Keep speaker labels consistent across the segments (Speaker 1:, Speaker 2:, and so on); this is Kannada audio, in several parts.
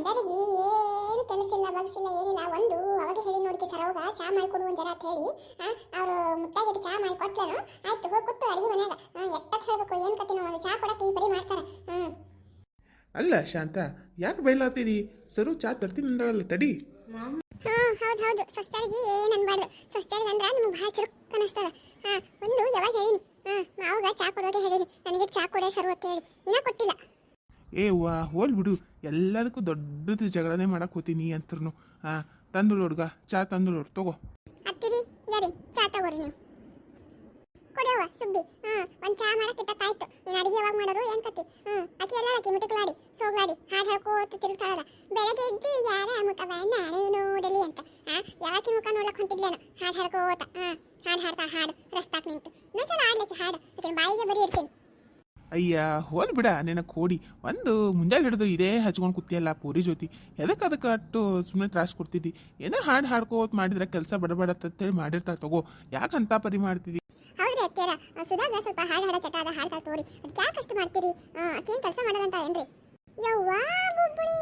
Speaker 1: ಸುಂದರಿಗೆ ಏನು ಕೆಲಸ ಇಲ್ಲ ಬಗ್ಸಿಲ್ಲ ಏನಿಲ್ಲ ಒಂದು ಅವಾಗ ಹೇಳಿ ನೋಡಿಕೆ ಸರೋಗ ಚಾ ಮಾಡಿಕೊಡು ಒಂದು ಜರ ಅಂತ ಹೇಳಿ ಅವರು ಮುತ್ತಾಗಿಟ್ಟು ಚಾ ಮಾಡಿ ಕೊಟ್ಟರು ಆಯ್ತು ಹೋಗಿ ಕೂತು ಅಡಿಗೆ ಮನ್ಯಾಗ. ಎಟ್ಟಕ್ಕೆ ಹೇಳಬೇಕು ಏನು ಕತ್ತಿನ ಒಂದು ಚಾ ಕೊಡಕ್ಕೆ ಈ ಪರಿ ಮಾಡ್ತಾರೆ.
Speaker 2: ಅಲ್ಲ ಶಾಂತ ಯಾಕೆ ಬೈಲಾತೀರಿ ಸರು ಚಾ ತರ್ತೀನಿ ಅಂದ್ರಲ್ಲ ತಡಿ.
Speaker 1: ಹ್ಮ್ ಹೌದು ಹೌದು. ಸ್ವಸ್ಥರಿಗೆ ಏನು ಅನ್ಬಾರ್ದು. ಸ್ವಸ್ಥರಿಗೆ ಅಂದ್ರೆ ನಿಮ್ಗೆ ಭಾಳ ಚುರುಕ್ ಅನಿಸ್ತದ. ಹಾ ಒಂದು ಯಾವಾಗ ಹೇಳಿನಿ. ಹಾಂ ಮಾವಾಗ ಚಾ ಕೊಡೋದೇ ಹೇಳಿನಿ. ನನಗೆ ಚಾ ಕೊಡೇ ಸರು ಅಂತ ಹೇಳಿ. ಇನ್ನ ಕೊಟ್ಟಿಲ್ಲ.
Speaker 2: ಏ, ವಾ, ಹೋಲ್ ಬಿಡು. ಎಲ್ಲದಕ್ಕೂ ದೊಡ್ಡದು ಜಗಳನೆ ಮಾಡಕ್ ಹೋತೀನಿ ಅಂತರ್ನು. ಹಾ ತಂದು ಹುಡ್ಗ, ಚಾ ತಂದು ನೋಡು ತಗೋ.
Speaker 1: ಅತ್ತಿರಿ ಚಾ ಚಾ ನೀನು ಯಾವಾಗ ಏನ್ ಕತಿ ಹ್ಮ್, ಅಕ್ಕಿ ಎಲ್ಲ ಅಕ್ಕಿ ಮಿಟುಕ್ಲಾಡಿ, ಸೋಗ್ಲಾಡಿ, ಹಾಡ್ ನೋಡಲಿ ಅಂತ. ಹಾಡ್ ಹಾಡ್ ಹಾಡ್ತಾ ಹಾಡು, ರಸ್ತಾಕ್ ನಿಂತು. ಇನ್ನೊಂದ್ಸಲ ಆಡ್ಲಿಕ್ಕೆ ಹಾಡು ಬಾಯಿಗೆ ಬರೀ ಇಡ್ತೀನಿ.
Speaker 2: ಅಯ್ಯ, ಹೋಲ್ ಬಿಡ ನಿನ್ನ ಕೋಡಿ. ಒಂದು ಮುಂಜಾನೆ ಹಿಡಿದು ಇದೇ ಹಚ್ಕೊಂಡು ಕೂತಿಯಲ್ಲ ಪೂರಿ ಜೊತೆ ಎದಕ್ಕೆ ಅದಕ್ಕೆ ಅಟ್ಟು ಸುಮ್ಮನೆ ತ್ರಾಸ್ ಕೊಡ್ತಿದ್ದಿ? ಏನೋ ಹಾಡು ಹಾಡ್ಕೋತ್ ಮಾಡಿದ್ರೆ ಕೆಲಸ ಬಡಬಡತ್ತಂತೇಳಿ ಮಾಡಿರ್ತಾರೆ ತಗೋ. ಯಾಕೆ ಅಂತ ಪರಿ ಮಾಡ್ತಿದ್ದಿ?
Speaker 1: ಹೌದ್ರಿ ಅತ್ತೀರ ಸುಧಾಗ ಸ್ವಲ್ಪ ಹಾಡು ಹಾಡೋ ಚಟ ಅದ ಹಾಡ್ತಾ ತೋರಿ. ಅದಕ್ಕೆ ಯಾಕೆ ಅಷ್ಟು ಮಾಡ್ತೀರಿ? ಅಕ್ಕೇನು ಕೆಲಸ ಮಾಡೋದಂತ ಏನ್ರಿ ಯವ್ವಾ, ಬುಬ್ಬುಳಿ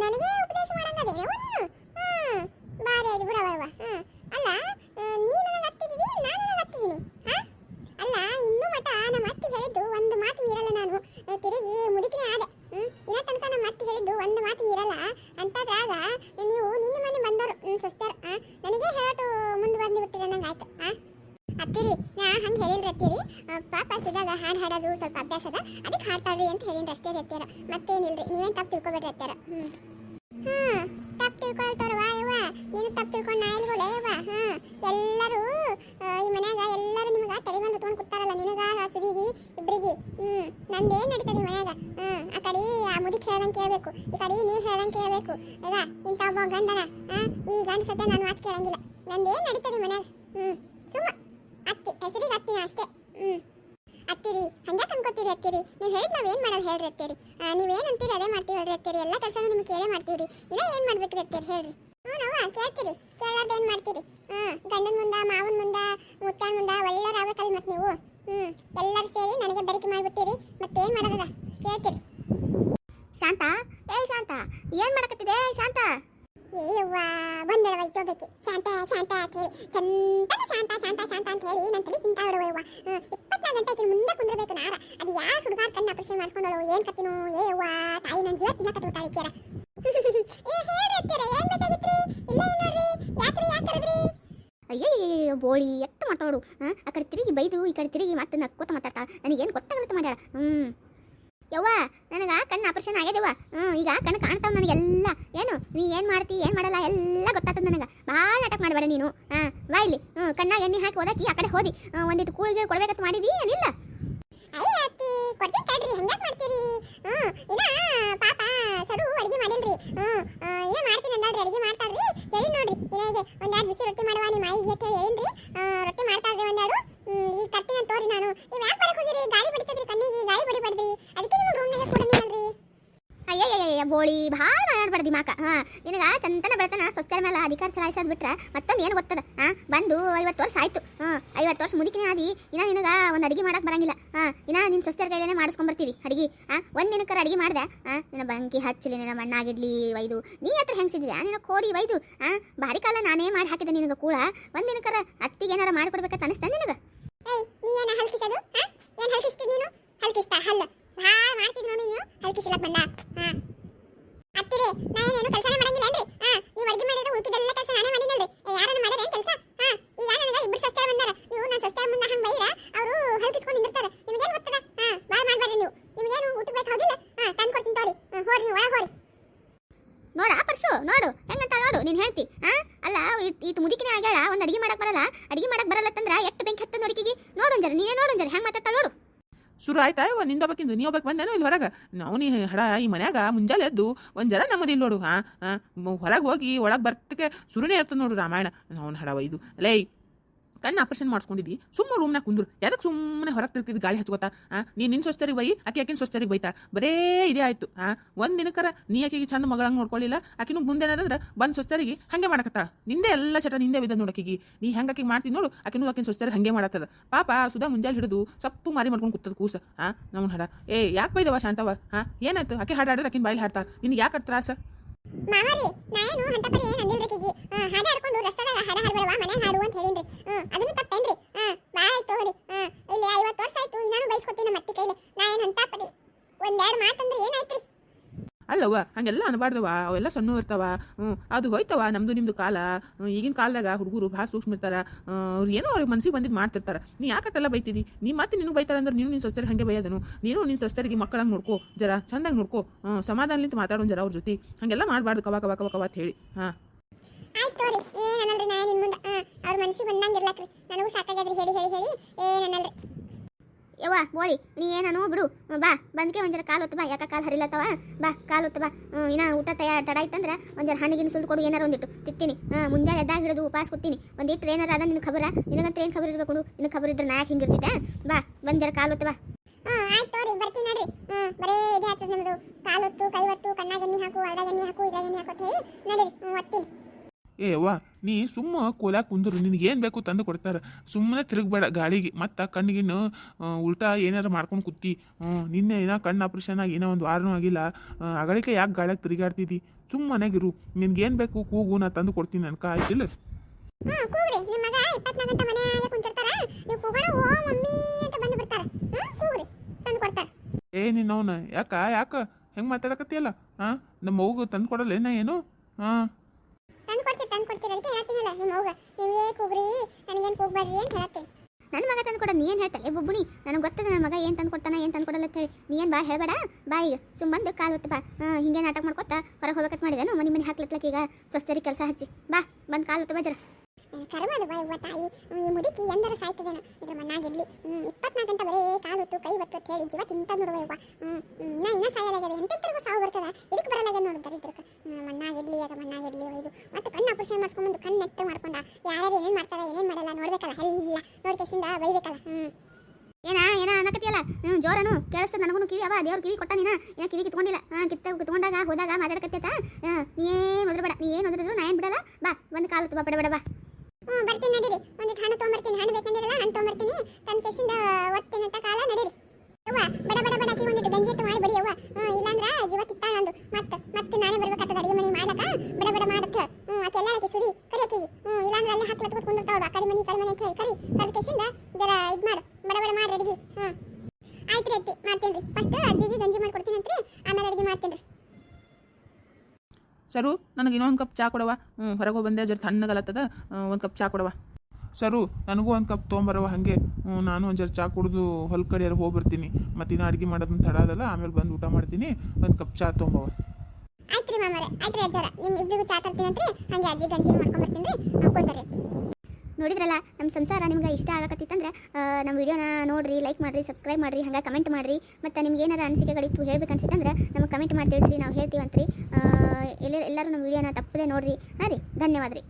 Speaker 1: ನನಗೆ ಉಪದೇಶ ಮಾಡಂಗದೇನವ ನೀನು ಹ್ಮ್ ಬಾರಿ ಅದು ಬಿಡವ ಯವ್ವ ಹ್ಮ್ ಅಲ್ಲ ಆ, ನೀ ನನಗೆ ಹತ್ತಿದ್ದೀನಿ ನಾನು ನಿನಗೆ ಹತ್ತಿದ್ದೀನಿ ಹಾ ಅಲ್ಲ ಇನ್ನೂ ಮಟ ನಮ್ಮ ಅತ್ತಿ ಹೇಳಿದ್ದು ಒಂದು ಮಾತು ಮೀರಲ್ಲ ನಾನು ಆ, ತಿರುಗಿ ಮುದುಕಿನೇ ಆದೆ ಹ್ಮ್ ಇನ್ನ ತನಕ ನಮ್ಮ ಅತ್ತಿ ಹೇಳಿದ್ದು ಒಂದು ಮಾತು ಮೀರಲ್ಲ ಅಂತದ್ರಾಗ ನೀವು ನಿನ್ನ ಮನೆ ಬಂದವರು ಹ್ಮ್ ಸಿಸ್ಟರ್ ನನಗೆ ಹೇಳಟು ಮುಂದೆ ಬಂದು ಬಿಟ್ಟಿದೆ ನಂಗೆ ಆಯ್ತು. ಹಾ ಅತ್ತಿರಿ, ನಾ ಹಂಗೆ ಹೇಳಿಲ್ರಿ ಅತ್ತಿರಿ. ಪಾಪ ಸುಧಾಗ ಹಾಡು ಹಾಡೋದು ಸ್ವಲ್ಪ ಅಭ್ಯಾಸ ಅದ. ಅದಕ್ಕೆ ಹಾಡ್ತಾಳ್ರಿ ಅಂತ ಹೇಳಿನ್ರಿ ಅಷ್ಟೇ ರೀ ಅತ್ಯಾರ ಮತ್ತೇನಿಲ್ರಿ? ನೀವೇನು ತಪ್ಪು ತಿಳ್ಕೊಬೇಡ್ರಿ ಹ್ಮ್. ಹ್ಞೂ ಹ್ಮ್. ತಪ್ಪು ತಿಳ್ಕೊಳ್ತಾರವಾ ಯವ್ವ. ನೀನು ತಪ್ಪು ತಿಳ್ಕೊಂಡು ನಾ ಇಲ್ವಲ್ಲ ಯವ್ವ? ಹ್ಮ್. ಎಲ್ಲರೂ ಈ ಮನ್ಯಾಗ ಎಲ್ಲರೂ ನಿಮಗೆ ತಲೆ ಮೇಲೆ ಹೊತ್ಕೊಂಡು ಕೂತಾರಲ್ಲ ನಿನಗ ಸುದಿಗಿ, ಇಬ್ರಿಗೆ. ಹ್ಮ್. ನಂದೇನ್ ನಡೀತದೆ ಈ ಮನ್ಯಾಗ? ಹ್ಮ್. ಆ ಕಡೆ ಆ ಮುದಿಕ್ ಹೇಳ್ದಂಗೆ ಕೇಳಬೇಕು. ಈ ಕಡೆ ನೀವ್ ಹೇಳ್ದಂಗೆ ಕೇಳಬೇಕು ಅಲ್ಲ ಇಂಥ ಒಬ್ಬ ಗಂಡನ ಆ, ಸದ್ಯ ನಾನು ಮಾತು ಕೇಳಂಗಿಲ್ಲ. ನಂದೇನ್ ನಡೀತದೆ ಮನ್ಯಾಗ? ಹ್ಮ್. ಸುಮ್ಮ ಅತ್ತಿ ಹೆಸರಿಗೆ ಅತ್ತಿನ ಅಷ್ಟೇ. ಹ್ಮ್. ಅತ್ತಿರಿ ಹಂಗೆ ಅನ್ಕೋತೀರಿ ಅತ್ತಿರಿ? ನೀವು ಹೇಳಿದ್ ನಾವು ಏನು ಮಾಡೋದು ಹೇಳ್ರಿ ಅತ್ತಿರಿ? ನೀವೇನ್ ಅಂತೀರಿ ಅದೇ ಮಾಡ್ತೀವಿ ಹೇಳ್ರಿ ಅತ್ತಿರಿ. ಎಲ್ಲ ಕೆಲಸನೂ ನಿಮ್ಗೆ ಕೇಳೇ ಮಾಡ್ತೀವ್ರಿ. ರೀ ಏನ್ ಮಾಡ್ಬೇಕ್ರಿ ಅತ್ತಿರಿ ಹೇಳ್ರಿ. ಹ್ಞೂ ನಾವು ಕೇಳ್ತೀರಿ. ಕೇಳೋದು ಏನು ಮಾಡ್ತೀರಿ? ಹ್ಮ್ ಗಂಡನ ಮುಂದೆ ಮಾವನ ಮುಂದೆ ಮುತ್ತನ್ ಮುಂದೆ ಒಳ್ಳೆಯವ್ರು ಆಗ್ಬೇಕಲ್ಲ ಮತ್ತೆ ನೀವು? ಹ್ಮ್ ಎಲ್ಲರೂ ಸೇರಿ ನನಗೆ ಬೆರಿಕೆ ಮಾಡಿಬಿಟ್ಟಿರಿ. ಮತ್ತೇನು ಮಾಡೋದದ? ಕೇಳ್ತೀರಿ. ಶಾಂತ ಏ ಶಾಂತ ಏನು ಮಾಡಕತ್ತಿದೆ ಶಾಂತ. ಏ ಯವ್ವ ವೈಸೋಬೇಕಿ ಶಾಂತ ಶಾಂತ ಅಂತ ಹೇಳಿ. ಚಂದನ ಶಾಂತ ಶಾಂತ ಶಾಂತ ಅಂತ ಹೇಳಿ ನನ್ನ ತಲೆ ತಿಂತಾ ಯವ್ವ. ಇಪ್ಪತ್ನಾಲ್ಕು ಗಂಟೆ ಆಕಿನ ಮುಂದೆ ಕುಂದ್ರಬೇಕು ನಾರ. ಅದು ಯಾ ಸುಡುಗಾರ ಕಣ್ಣ ಪ್ರಶ್ನೆ ಮಾಡ್ಕೊಂಡಳು ಏನ್ ಕತ್ತಿನೋ, ಏ ಅವ್ವ ತಾಯಿ ನನ್ನ ಜೀವ ತಿನ್ನಕ ಕಟ್ಟು ಕೇರ.
Speaker 3: ಅಯ್ಯಯ್ಯೋ ಬೋಳಿ ಎತ್ತ ಮಾತಾಡು. ಆ ಕಡೆ ತಿರುಗಿ ಬೈದು, ಈ ಕಡೆ ತಿರುಗಿ ಮತ್ತೆ ನಕ್ಕೋತ ಮಾತಾಡ್ತಾಳ. ನನಗೇನು ಗೊತ್ತಾಗತ್ತೆ ಮಾಡ್ಯಾಳ. ಹ್ಞೂ ಯವ್ವ, ನನಗೆ ಕಣ್ಣು ಆಪರೇಷನ್ ಆಗ್ಯದವ್ವ. ಹ್ಞೂ ಈಗ ಕಣ್ಣು ಕಾಣ್ತಾವ ನನಗೆಲ್ಲ. ಏನು? ನೀ ಏನು ಮಾಡ್ತಿ, ಏನು ಮಾಡಲ್ಲ, ಎಲ್ಲ ಗೊತ್ತಾಗ್ತದೆ ನನಗೆ. ಭಾಳ ನಾಟಕ ಮಾಡಬೇಡ ನೀನು. ಹಾಂ, ಬಾ ಇಲ್ಲಿ. ಹ್ಞೂ ಕಣ್ಣಾಗ ಎಣ್ಣೆ ಹಾಕಿ ಓದಾಕಿ ಆ ಕಡೆ ಹೋದಿ. ಒಂದಿಟ್ಟು ಕೂಳಿಗೆ ಕೊಡ್ಬೇಕಂತ ಮಾಡಿದಿ, ಏನಿಲ್ಲ.
Speaker 1: ಅಯ್ಯ ಅತ್ತಿ ಹಂಗ್ಯಾಕ್ ಮಾಡ್ತೀರಿ? ಹ್ಮ್ ಇನ್ನ ಪಾಪ, ಸರು ಅಡಿಗೆ ಮಾಡಿಲ್ರಿ. ಹ್ಞೂ ಇನ್ನ ಮಾಡ್ತೀನಿ ಅಂದಾಳ್ರಿ, ಅಡಿಗೆ ಮಾಡ್ತಾಳ್ರಿ. ಹೇಳಿ ನೋಡ್ರಿ ಈಗ ಒಂದೆರಡು ಬಿಸಿ ರೊಟ್ಟಿ ಮಾಡುವ ನಿಮ್ಮ ಆಯಿಗೆ ಅಂತ ಹೇಳಿ ಹೇಳಿನ್ರಿ ಆ, ರೊಟ್ಟಿ ಮಾಡ್ತಾಳ್ರಿ ಒಂದೆರಡು ಹ್ಮ್ ಈಗ ತರ್ತೀನಿ ಅಂತ ತೋರಿ ನಾನು ನೀವು ಯಾಕೆ ಬರಕ್ ಹೋಗಿರಿ ಗಾಳಿ ಬಡಿತದ್ರಿ ಕಣ್ಣಿಗೆ ಗಾಳಿ ಬಡಿಬಾರ್ದ್ರಿ ಅದಕ್ಕೆ ನಿಮ್ಗೆ ರೂಮ್ನಾಗೆ ಕೊಡನಿ ಅಲ್ರಿ
Speaker 3: ಅಯ್ಯಯ್ಯಯ್ಯ ಬೋಳಿ ಭಾಳ ಮಾತಾಡ್ಬಾರ್ದು ದಿಮಾಕ ಹಾಂ, ನಿನಗೆ ಚಂತನ ಬೆಳತನ ಸ್ವಸ್ಥರ ಮೇಲೆ ಅಧಿಕಾರ ಚಲಾಯಿಸೋದು ಬಿಟ್ರೆ ಮತ್ತೊಂದು ಏನು ಗೊತ್ತದ? ಹಾಂ, ಬಂದು ಐವತ್ತು ವರ್ಷ ಆಯ್ತು. ಹಾಂ, ಐವತ್ತು ವರ್ಷ ಮುದುಕಿನೇ ಆದಿ, ಇನ್ನ ನಿನಗೆ ಒಂದು ಅಡಿಗೆ ಮಾಡಕ್ಕೆ ಬರಂಗಿಲ್ಲ. ಹಾಂ, ಇನ್ನ ನಿನ್ನ ಸ್ವಸ್ಥರ ಕೈಲೇನೆ ಮಾಡಿಸ್ಕೊಂಬರ್ತೀವಿ ಅಡಿಗೆ. ಹಾಂ ಒಂದು ದಿನಕ್ಕರ ಅಡಿಗೆ ಮಾಡ್ದೆ. ಹಾಂ ನಿನ್ನ ಬಂಕಿ ಹಚ್ಚಲಿ, ನಿನ್ನ ಮಣ್ಣಾಗಿಡ್ಲಿ, ವೈದು. ನೀ ಹತ್ರ ಹೆಂಗ್ಸಿದ್ಯಾ ನಿನ್ನ ಕೋಡಿ ವೈದು. ಹಾಂ ಭಾರಿ ಕಾಲ ನಾನೇ ಮಾಡಿ ಹಾಕಿದೆ ನಿನಗೆ ಕೂಡ ಒಂದು ದಿನಕ್ಕರ ಅತ್ತಿಗೆ ಏನಾರ ಮಾಡಿಕೊಡ್ಬೇಕಂತ ಅನಿಸ್ತಾನೆ ನಿನಗೆ
Speaker 1: ಏಯ್ ನೀ ಏನ ಹಲ್ಕಿಸೋದು ಹಾ ಏನ್ ಹಲ್ಕಿಸ್ತೀವಿ ನೀನು ಹಲ್ಕಿಸ್ತಾ ಹಲ್ಲು ಹಾ ಮಾಡ್ತಿದ್ ನೋಡಿ ನೀನು ಹಲ್ಕಿಸಲಕ್ ಬಂದ ಹಾ ಅತ್ತಿರಿ ನಾ ಏನೇನು ಕೆಲಸನೇ ಮಾಡಂಗಿಲ್ಲ ಏನ್ರಿ ಹಾ ನೀವು ಅಡಿಗೆ ಮಾಡಿದ್ರೆ ಉಳ್ಕಿದೆಲ್ಲ ಕೆಲಸ ನಾನೇ ಮಾಡಿನಲ್ರಿ ಯಾರನ್ನ ಮಾಡ್ಯಾರ ಏನ್ ಕೆಲಸ ಹಾ ಈಗ ನನಗ ಇಬ್ರು ಸಸ್ತಾರ ಬಂದಾರ ನೀವು ನನ್ನ ಸಸ್ತಾರ ಮುಂದೆ ಹಂಗ್ ಬೈರ ಅವರು ಹಲ್ಕಿಸ್ಕೊಂಡು ನಿಮಗೆ ಏನು ಗೊತ್ತದ? ಹಾ, ಬಾಳ್ ಮಾಡ್ಬೇಡ್ರಿ ನೀವು. ನಿಮಗೆ ಊಟ ಊಟಕ್ಕೆ ಹೌದಿಲ್ಲ? ಹಾ, ತಂದು ಕೊಡ್ತೀನಿ ತೋರಿ. ಹೋರಿ ನೀವು, ಒಳಗೆ ಹೋರಿ.
Speaker 3: ನೋಡ ಪರ್ಸು, ನೋಡು. ಹೆಂಗಂತ ನೋಡು, ನೀನು ಹೇಳ್ತಿ. ಹಾ, ಅಲ್ಲ, ಇಟ್ ಇಟ್ಟು ಮುದುಕಿನೇ ಆಗ್ಯಾಳ, ಒಂದು ಅಡಿಗೆ ಮಾಡಕ್ ಬರಲ್ಲ. ಅಡಿಗೆ ಮಾಡಕ್ ಬರಲ್ಲತ್ತಂದ್ರ ಎಷ್ಟು ಬೆಂಕಿ ಹತ್ತ ನೋಡಿಕಿಗಿ ನೋಡು ಜರ, ನೀನೇ ನೋಡು ಜರ, ಹೆಂಗ್ ಮಾತಾಡ್ತಾ ನೋಡು.
Speaker 2: ಶುರು ಆಯ್ತಾ? ಇವ ನಿಂದ ಒಬ್ಬಕಿಂದ ನೀ ಒಬ್ಬಕ್ಕೆ ಬಂದೇನೋ ಇಲ್ಲಿ ಹೊರಗೆ. ನಾವು ನೀ ಹಡ, ಈ ಮನ್ಯಾಗ ಮುಂಜಾನೆ ಎದ್ದು ಒಂದು ಜರ ನಮ್ಮದಿಲ್ಲ ನೋಡು. ಹಾಂ ಹೊರಗೆ ಹೋಗಿ ಒಳಗೆ ಬರ್ತಕ್ಕೆ ಶುರುನೇ ಇರ್ತದೆ ನೋಡು ರಾಮಾಯಣ. ಅವ್ನು ಹಡವ ಇದು ಲೇ ಕಣ್ಣು ಆಪರೇಷನ್ ಮಾಡಿಸ್ಕೊಂಡಿದ್ದಿ. ಸುಮ್ಮ ರೂಮ್ನಾಗ ಕುಂದ್ರು. ಯಾಕೆ ಸುಮ್ಮನೆ ಹೊರಗೆ ತಿರ್ತಿದ್ದು ಗಾಳಿ ಹಚ್ಕೋತಾ? ಆ, ನೀ ನಿನ್ನ ಸ್ವಸ್ಥರಿಗೆ ಬೈ, ಆಕೆ ಆಕಿನ ಸ್ವಸ್ಥರಿಗೆ ಬೈತಾ? ಬರೇ ಇದೇ ಆಯ್ತು. ಆ, ಒಂದು ದಿನಕ್ಕರ ನೀ ಆಕೆಗೆ ಚಂದ ಮಗಳಂಗೆ ನೋಡ್ಕೊಳ್ಳಿಲ್ಲ ಮುಂದೆ ಏನಾದ್ರೆ ಬಂದು ಸ್ವಸ್ಥರಿಗೆ ಹಂಗೆ ಮಾಡಕತ್ತ. ನಿಂದೆ ಎಲ್ಲ ಚಟ ನಿಂದೆ ಬಿದ್ದ ನೋಡಕಿಗೆ ನೀ ಹೆಂಗೆ ಆಕಿಗೆ ಮಾಡ್ತೀನಿ ನೋಡು, ಆಕಿನೂ ಆಕಿನ ಸ್ವಸ್ಥರಿಗೆ ಹಂಗೆ ಮಾಡತ್ತದ. ಪಾಪ ಸುಧಾ ಮುಂಜಾನೆ ಹಿಡಿದು ಸಪ್ಪು ಮಾರಿ ಮಾಡ್ಕೊಂಡು ಕೂತದ ಕೂಸ. ಹಾಂ ನಮ್ಮ ಹಡ ಏ, ಯಾಕೆ ಬೈದವ ಶಾಂತವ ಹಾಂ ಏನಾಯ್ತು? ಆಕೆ ಹಾಡಾಡಿದ್ರೆ ಆಕಿನ ಬಾಯಲ್ಲಿ ಹಾಡ್ತಾ ನಿನಗೆ ಯಾಕೆ ತ್ರಾಸ?
Speaker 1: ಮಾವರಿ ನಾ ಏನು ಅಂತ ಪರಿ ಏನು ಅಂದಿಲ್ರಿಕಿಗಿ ಹಾಡ ಹಾಡ್ಕೊಂಡು ರಸ್ತಾದಾಗ ಹಾಡ ಹಾಡ್ಬೇಡವಾ ಮನೆ ಹಾಡು ಅಂತ ಹೇಳಿನ್ರಿ. ಅದನ್ನು ತಪ್ಪೇನ್ರಿ. ಬಾ ಆಯ್ತು ಹ್ಮ್ ಇಲ್ಲಿ ಐವತ್ತು ವರ್ಷ ಆಯ್ತು ಇನ್ನೂ ಬಯಸ್ಕೊತೀನಿ ನಮ್ಮ ಅತ್ತಿ ಕೈಲಿ. ನಾ ಏನ್ ಒಂದೆರಡು ಮಾತಂದ್ರೆ ಏನಾಯ್ತ್ರಿ?
Speaker 2: ಅಲ್ಲವ್ವ, ಹಂಗೆಲ್ಲ ಅನ್ಬಾರ್ದವ ಅವೆಲ್ಲ ಸಣ್ಣ ಇರ್ತಾವ. ಅದು ಹೋಯ್ತವ ನಮ್ದು ನಿಮ್ದು ಕಾಲ. ಈಗಿನ ಕಾಲದಾಗ ಹುಡುಗರು ಭಾಳ ಸೂಕ್ಷ್ಮ ಇರ್ತಾರ. ಅವ್ರು ಏನೋ ಅವ್ರಿಗೆ ಮನ್ಸಿಗೆ ಬಂದಿದ್ದು ಮಾಡ್ತಿರ್ತಾರ. ನೀ ಯಾಕಟ್ಟೆಲ್ಲ ಬೈತಿದಿ? ನೀ ಮತ್ತೆ ನೀನು ಬೈತಾರ ಅಂದ್ರೆ ನೀನು ನಿನ್ನ ಸೊಸ್ತರಿಗೆ ಹಂಗೆ ಬೈಯೋದನು. ನೀನು ನಿನ್ನ ಸೊಸ್ತರಿಗೆ ಮಕ್ಕಳಂಗೆ ನೋಡ್ಕೋ, ಜರ ಚಂದಾಗಿ ನೋಡ್ಕೋ. ಸಮಾಧಾನಲಿಂತ ಮಾತಾಡೋಣ ಜರ ಅವ್ರ ಜೊತೆ. ಹಂಗೆಲ್ಲ ಮಾಡಬಾರ್ದು, ಕವ ಕವ ಕವ ಅಂತ ಹೇಳಿ. ಹಾಂ.
Speaker 1: ಆಯ್ತು ತೋರಿ. ಏನ್ ಅನ್ನಲ್ರಿ ನಾ ನಿನ್ ಮುಂದೆ ಅವ್ರ ಮನಸ್ಸಿಗೆ ಬಂದಂಗೆ ಇರ್ಲಾಕ್ರಿ. ನನಗೂ ಸಾಕಾಗ್ಯದ್ರಿ, ಹೇಳಿ ಹೇಳಿ ಹೇಳಿ. ಏನಲ್ರಿ
Speaker 3: ಯವ್ವ ಬೋಳಿ ನೀ ಏನೋ ಬಿಡು ಬಾ, ಬಂದ್ಕೆ ಒಂಜರ ಕಾಲು ಹೊತ್ತು ಬಾ, ಯಾಕ ಕಾಲು ಹರಿಲತ್ತವ? ಬಾ, ಕಾಲು ಹೊತ್ತು ಬಾ. ಇನ್ನ ಊಟ ತಯಾರು ತಡ ಆಯ್ತಂದ್ರೆ ಒಂಜರ ಹಣ್ಣಿಗಿನ ಸುಲ್ದು ಕೊಡು, ಏನಾರ ಒಂದಿಟ್ಟು. ತಿತ್ತೀನಿ ಮುಂಜಾನೆ ಎದ್ದಾಗ ಹಿಡಿದು ಉಪವಾಸ ಕೂತೀನಿ. ಒಂದಿಟ್ಟು ಏನಾರ ಅದ ನಿನ್ನ ಖಬರ? ನಿನಗಂತ ಏನು ಖಬರ್ ಇರ್ಬೇಕು ನಿನ್ನ ಖಬರ್ ಇದ್ರೆ ನಾ ಯಾಕೆ ಹಿಂಗಿರ್ತಿದ್ದೆ ಬಾ ಬಂದ್ ಜರ ಕಾಲು ಹೊತ್ತು ಬಾ.
Speaker 1: ಆಯ್ತು ತೋರಿ, ಬರ್ತೀನಿ ನಡ್ರಿ. ಹ್ಮ್, ಬರೇ ಇದೇ ಆಗ್ತದೆ ನಮ್ದು. ಕಾಲೊತ್ತು ಕೈವತ್ತು ಕಣ್ಣಾಗ ಎಣ್ಣೆ ಹಾಕು ಎಣ್ಣೆ ಹಾಕು, ಇದ್ರಾಗ ಎಣ್ಣೆ ಹಾಕು ಅಂತ ಹೇಳಿ ನಡೀರಿ. ಒತ್ತೀನಿ.
Speaker 2: ಏ ಅವ್ವ ನೀ ಸುಮ್ಮ ಕೋಲಾಗ ಕುಂದರು ನಿನಗೆ ಏನು ಬೇಕು ತಂದು ಕೊಡ್ತಾರೆ. ಸುಮ್ಮನೆ ತಿರುಗಬೇಡ ಗಾಳಿಗೆ ಮತ್ತು ಕಣ್ಣಿಗಿನ್ನು ಉಲ್ಟಾ ಏನಾರು ಮಾಡ್ಕೊಂಡು ಕೂತಿ ಹ್ಞೂ ನಿನ್ನೆ ಏನೋ ಕಣ್ಣು ಆಪ್ರೇಷನ್ ಆಗಿ ಏನೋ ಒಂದು ವಾರನೂ ಆಗಿಲ್ಲ. ಅಗಳಿಕೆ ಯಾಕೆ ಗಾಳಿಗೆ ತಿರುಗಾಡ್ತಿದ್ದಿ ಸುಮ್ಮನೆಗಿರು ನಿನ್ಗೆ ಏನು ಬೇಕು ಕೂಗು ನಾ ತಂದು ಕೊಡ್ತೀನಿ ನನ್ನ ಆಯ್ತಿಲ್ಲ ಏ ನಿನ್ನವನ ಯಾಕ ಯಾಕ? ಹೆಂಗೆ ಮಾತಾಡಕತ್ತಿಯಲ್ಲ ಹಾಂ ನಮ್ಮ ಮಗು ತಂದು ಕೊಡಲ್ಲ ಏನ? ಏನು ಹಾಂ
Speaker 1: ತಂದು ಕೊಡ್ತೀರಿ ತಂದು ಕೊಡ್ತೀರಿ ಅದಕ್ಕೆ ಹೇಳ್ತೀನಲ್ಲ ನಿಮ್ಮ ಹೋಗ. ನೀವೇ ಕೂಗ್ರಿ ನನಗೇನು ಕೂಗ್ಬೇಡ್ರಿ ಅಂತ ಹೇಳ್ತೀನಿ.
Speaker 3: ನನ್ನ ಮಗ ತಂದು ಕೊಡ ನೀ ಏನು ಹೇಳ್ತಾರೆ ಬುಬ್ಬುಣಿ ನನಗೆ ಗೊತ್ತದ ನನ್ನ ಮಗ ಏನು ತಂದು ಕೊಡ್ತಾನ ಏನು ತಂದು ಕೊಡಲ್ಲ ಅಂತ ಹೇಳಿ. ನೀ ಏನು ಬಾ ಹೇಳಬೇಡ? ಬಾ ಈಗ ಸುಮ್ಮಂದು ಕಾಲು ಹೊತ್ತು ಬಾ. ಹಿಂಗೆ ನಾಟಕ ಮಾಡ್ಕೊತ ಹೊರಗೆ ಹೋಗ್ಬೇಕಂತ ಮಾಡಿದೆನು? ಮನೆ ಮನೆ ಹಾಕ್ಲತ್ಲಕ್ಕ ಈಗ ಸ್ವಸ್ಥರಿ ಕೆಲಸ ಹಚ್ಚಿ. ಬಾ ಬಂದು ಕಾಲು ಹೊತ್ತು ಬಾ ಜರ.
Speaker 1: ಕರ್ಮದ ಬಾ ಇವ್ವ ತಾಯಿ. ಈ ಮುದುಕಿ ಎಂದರ ಸಾಯ್ತದೇನು. ಇದ್ರ ಮಣ್ಣಾಗಿಡ್ಲಿ ಹ್ಮ್ ಇಪ್ಪತ್ನಾಲ್ಕು ಗಂಟೆ ಬರೀ ಕಾಲು ಹೊತ್ತು ಕೈ ಹೊತ್ತು ಅಂತ ಹೇಳಿ ಜೀವ ತಿಂತ ನೋಡುವ ಇವ್ವ ನಾ ಇನ್ನ ಸಾಯಲಾಗ್ಯದ ಎಂತೆಂತರಿಗೂ ಸಾವು ಬರ್ತದ? ಇದಕ್ಕೆ ಬರಲಾಗ್ಯದ ನೋಡು ದರಿದ್ರಕ್ಕೆ. ಮಣ್ಣಾಗಿಡ್ಲಿ ಅದು ಕಣ್ಣು ಆಪರೇಷನ್ ಮಾಡಿಸ್ಕೊಂಬಂದು ಕಣ್ಣು ನೆಟ್ಟು ಮಾಡ್ಕೊಂಡ. ಯಾರ್ಯಾರು ಏನೇನು ಮಾಡ್ತಾರ ಏನೇನು ಮಾಡಲ್ಲ ನೋಡ್ಬೇಕಲ್ಲ ಎಲ್ಲ. ನೋಡ್ಕೇಸಿಂದ ಬೈಬೇಕಲ್ಲ. ಹ್ಮ್.
Speaker 3: ಏನಾ ಏನ ಅನ್ನಕತ್ತಿಯಲ್ಲ? ಹ್ಞೂ ಜೋರನು ಕೇಳಿಸ್ತದ ನನಗೂ ಕಿವಿ ಅವ ದೇವ್ರ ಕಿವಿ ಕೊಟ್ಟ ನೀನ. ಏನ ಕಿವಿ ಕಿತ್ಕೊಂಡಿಲ್ಲ? ಹಾಂ ಕಿತ್ತ ಕಿತ್ಕೊಂಡಾಗ ಹೋದಾಗ ಮಾತಾಡಕತ್ತೈತ ನೀ ಏನು ಒದ್ರಬೇಡ ನೀ ಏನು ಒದ್ರಿದ್ರು ನಾ ಏನು ಬಿಡಲ್ಲ. ಬಾ ಒಂದು ಕಾಲು ತುಂಬ ಬೇಡ ಬೇಡ ಬಾ.
Speaker 1: ಹ್ಞೂ ಬರ್ತೀನಿ ನಡೀರಿ. ಸುರಿ ಕರಿ ಅಕ್ಕಿಗೆ ಹ್ಞೂ ಇಲ್ಲಾಂದ್ರೆ ಅಲ್ಲಿ ಹಾಕ್ಲತ್ ಕುತ್ಕೊಂಡಿರ್ತಾವಳ ಆ ಕಡೆ ಮನೆ ಈ ಕಡೆ ಮನೆ ಅಂತ ಹೇಳಿ. ಕರಿ ಕರೆದ ಕೇಸಿಂದ ಜರ ಇದು ಮಾಡು. ಬಡ ಬಡ ಮಾಡಿ ಅಡಿಗೆ. ಹ್ಞೂ. ಆಯ್ತು ರೀ ಅತ್ತಿ ಮಾಡ್ತೀನಿ ರೀ. ಫಸ್ಟ್ ಅಜ್ಜಿಗೆ ಗಂಜಿ ಮಾಡ್ಕೊಡ್ತೀನಿ ರೀ ಆಮೇಲೆ ಅಡಿಗೆ ಮಾಡ್ತೀನಿ ರೀ.
Speaker 2: ಸರು ನನಗೆ ಇನ್ನೊಂದು ಕಪ್ ಚಾ ಕೊಡವ ಹ್ಞೂ ಹೊರಗೆ ಹೋಗಿ ಬಂದೆ ಜರ ತಣ್ಣಗಲತ್ತದ ಒಂದು ಕಪ್ ಚಾ ಕೊಡವ ಸರು ನನಗೂ ಒಂದು ಕಪ್ ತೊಗೊಂಬರವ ಹಾಗೆ. ಹ್ಞೂ ನಾನು ಒಂದು ಜರ ಚಾ ಕುಡಿದು ಹೊಲ ಕಡೆಯಾರ ಹೋಗಿ ಬರ್ತೀನಿ ಮತ್ತು ಇನ್ನು ಅಡುಗೆ ಮಾಡೋದನ್ನ ತಡ ಅದಲ್ಲ ಆಮೇಲೆ ಬಂದು ಊಟ ಮಾಡ್ತೀನಿ. ಒಂದು ಕಪ್ ಚಾ ತೊಗೊಂಬವ
Speaker 1: ಆಯ್ತು ರೀ ಮಾಮರೆ, ಆಯ್ತು ರೀ ಅಜ್ಜಾರ ನಿಮ್ಮ ಇಬ್ಬರಿಗೂ ಚಾ ತರ್ತೀನಂತ್ರಿ ಹಂಗೆ ಅಜ್ಜಿ ಗಂಜಿ ಮಾಡ್ಕೊಂಬರ್ತೀನಿ ರೀ
Speaker 3: ನೋಡಿದ್ರಲ್ಲ ನಮ್ಮ ಸಂಸಾರ ನಿಮ್ಗೆ ಇಷ್ಟ ಆಗಕತ್ತಿತ್ತಂದ್ರೆ ನಮ್ಮ ವಿಡಿಯೋನ ನೋಡ್ರಿ ಲೈಕ್ ಮಾಡಿರಿ ಸಬ್ಸ್ಕ್ರೈಬ್ ಮಾಡಿರಿ, ಹಂಗೆ ಕಮೆಂಟ್ ಮಾಡಿರಿ. ಮತ್ತು ನಿಮ್ಗೆ ಏನಾರ ಅನಿಸಿಕೆಗಳಿತ್ತು ಹೇಳ್ಬೇಕು ಅನ್ಸಿತ್ತಂದ್ರೆ, ನಮಗೆ ಕಮೆಂಟ್ ಮಾಡಿ ತಿಳಿಸ್ರಿ, ನಾವು ಹೇಳ್ತೀವಂತ್ರಿ. ಎಲ್ಲ, ಎಲ್ಲರೂ ನಮ್ಮ ವಿಡಿಯೋನ ತಪ್ಪದೆ ನೋಡ್ರಿ. ಹಾಂ ರೀ ಧನ್ಯವಾದ ರೀ